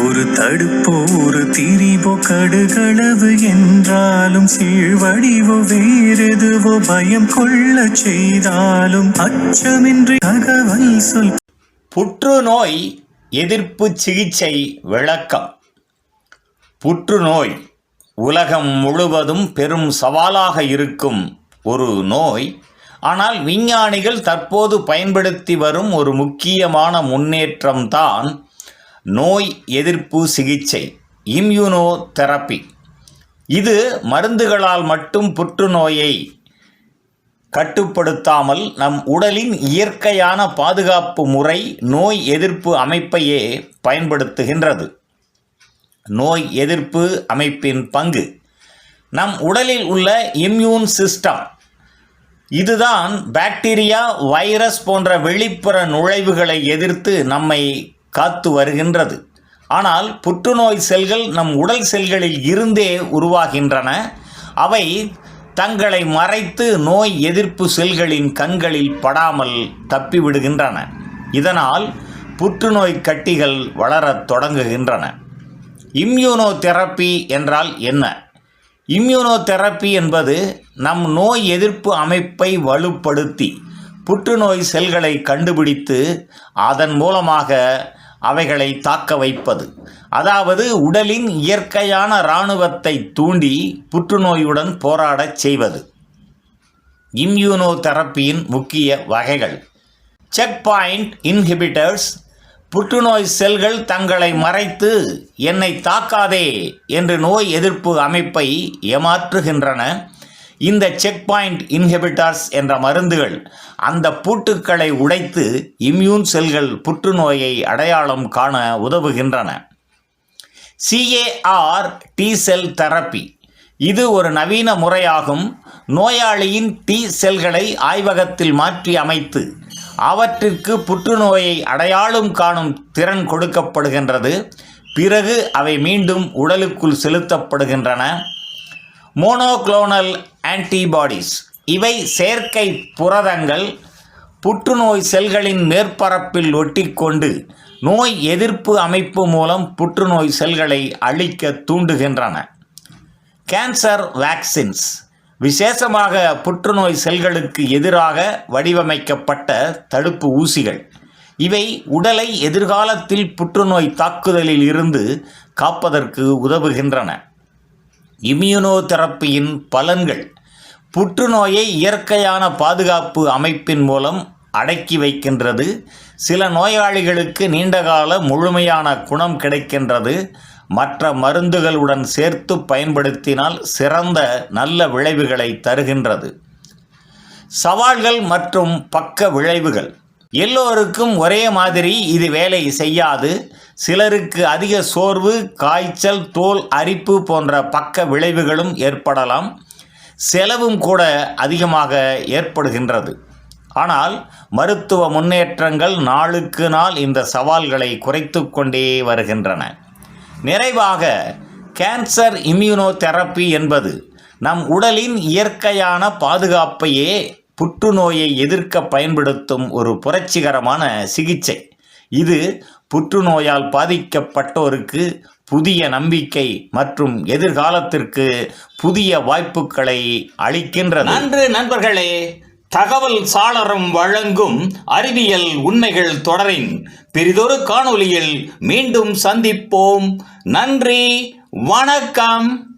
ஒரு தடுப்போ ஒரு திரிவோ கடுகளவு என்றாலும் சீழ்வடிவோ வேறெதுவோ பயம் கொள்ளச் செய்தாலும் அச்சமின்றி தகவல் சொல் புற்றுநோய் எதிர்ப்பு சிகிச்சை விளக்கம். புற்றுநோய் உலகம் முழுவதும் பெரும் சவாலாக இருக்கும் ஒரு நோய். ஆனால் விஞ்ஞானிகள் தற்போது பயன்படுத்தி வரும் ஒரு முக்கியமான முன்னேற்றம்தான் நோய் எதிர்ப்பு சிகிச்சை இம்யூனோ தெரப்பி இது மருந்துகளால் மட்டும் புற்றுநோயை கட்டுப்படுத்தாமல் நம் உடலின் இயற்கையான பாதுகாப்பு முறை நோய் எதிர்ப்பு அமைப்பையே பயன்படுத்துகின்றது. நோய் எதிர்ப்பு அமைப்பின் பங்கு. நம் உடலில் உள்ள இம்யூன் சிஸ்டம். இதுதான் பாக்டீரியா வைரஸ் போன்ற வெளிப்புற நுழைவுகளை எதிர்த்து நம்மை காத்து வருகின்றது. ஆனால் புற்றுநோய் செல்கள் நம் உடல் செல்களில் இருந்தே உருவாகின்றன. அவை தங்களை மறைத்து நோய் எதிர்ப்பு செல்களின் கண்களில் படாமல் தப்பிவிடுகின்றன. இதனால் புற்றுநோய் கட்டிகள் வளரத் தொடங்குகின்றன. இம்யூனோ தெரப்பி என்றால் என்ன? இம்யூனோ தெரப்பி என்பது நம் நோய் எதிர்ப்பு அமைப்பை வலுப்படுத்தி புற்றுநோய் செல்களை கண்டுபிடித்து அதன் மூலமாக அவைகளை தாக்க வைப்பது. அதாவது உடலின் இயற்கையான இராணுவத்தை தூண்டி புற்றுநோயுடன் போராடச் செய்வது. இம்யூனோ தெரப்பியின் முக்கிய வகைகள். Checkpoint inhibitors. புற்றுநோய் செல்கள் தங்களை மறைத்து என்னை தாக்காதே என்று நோய் எதிர்ப்பு அமைப்பை ஏமாற்றுகின்றன. இந்த செக் பாயிண்ட் இன்ஹிபிட்டர்ஸ் என்ற மருந்துகள் அந்த பூட்டுக்களை உடைத்து இம்யூன் செல்கள் புற்றுநோயை அடையாளம் காண உதவுகின்றன. சிஏஆர் டி செல் தெரப்பி இது ஒரு நவீன முறையாகும். நோயாளியின் டி செல்களை ஆய்வகத்தில் மாற்றி அமைத்து அவற்றிற்கு புற்றுநோயை அடையாளம் காணும் திறன் கொடுக்கப்படுகின்றது. பிறகு அவை மீண்டும் உடலுக்குள் செலுத்தப்படுகின்றன. மோனோக்ளோனல் ஆன்டிபாடிஸ் இவை செயற்கை புரதங்கள் புற்றுநோய் செல்களின் மேற்பரப்பில் ஒட்டிக்கொண்டு நோய் எதிர்ப்பு அமைப்பு மூலம் புற்றுநோய் செல்களை அழிக்க தூண்டுகின்றன. கேன்சர் வேக்சின்ஸ் விசேஷமாக புற்றுநோய் செல்களுக்கு எதிராக வடிவமைக்கப்பட்ட தடுப்பு ஊசிகள். இவை உடலை எதிர்காலத்தில் புற்றுநோய் தாக்குதலில் இருந்து காப்பதற்கு உதவுகின்றன. இம்யூனோதெரப்பியின் பலன்கள் புற்றுநோயை இயற்கையான பாதுகாப்பு அமைப்பின் மூலம் அடக்கி வைக்கின்றது. சில நோயாளிகளுக்கு நீண்டகால முழுமையான குணம் கிடைக்கின்றது. மற்ற மருந்துகளுடன் சேர்த்து பயன்படுத்தினால் சிறந்த நல்ல விளைவுகளை தருகின்றது. சவால்கள் மற்றும் பக்க விளைவுகள். எல்லோருக்கும் ஒரே மாதிரி இது வேலை செய்யாது. சிலருக்கு அதிக சோர்வு காய்ச்சல் தோல் அரிப்பு போன்ற பக்க விளைவுகளும் ஏற்படலாம். செலவும் கூட அதிகமாக ஏற்படுகின்றது. ஆனால் மருத்துவ முன்னேற்றங்கள் நாளுக்கு நாள் இந்த சவால்களை குறைத்து கொண்டே வருகின்றன. நிறைவாக கேன்சர் இம்யூனோதெரப்பி என்பது நம் உடலின் இயற்கையான பாதுகாப்பையே புற்றுநோயை எதிர்க்க பயன்படுத்தும் ஒரு புரட்சிகரமான சிகிச்சை. இது புற்றுநோயால் பாதிக்கப்பட்டோருக்கு புதிய நம்பிக்கை மற்றும் எதிர்காலத்திற்கு புதிய வாய்ப்புகளை அளிக்கின்றது. நன்று நண்பர்களே. தகவல் சாளரம் வழங்கும் அறிவியல் உண்மைகள் தொடரின் பெரிதொரு காணொளியில் மீண்டும் சந்திப்போம். நன்றி. வணக்கம்.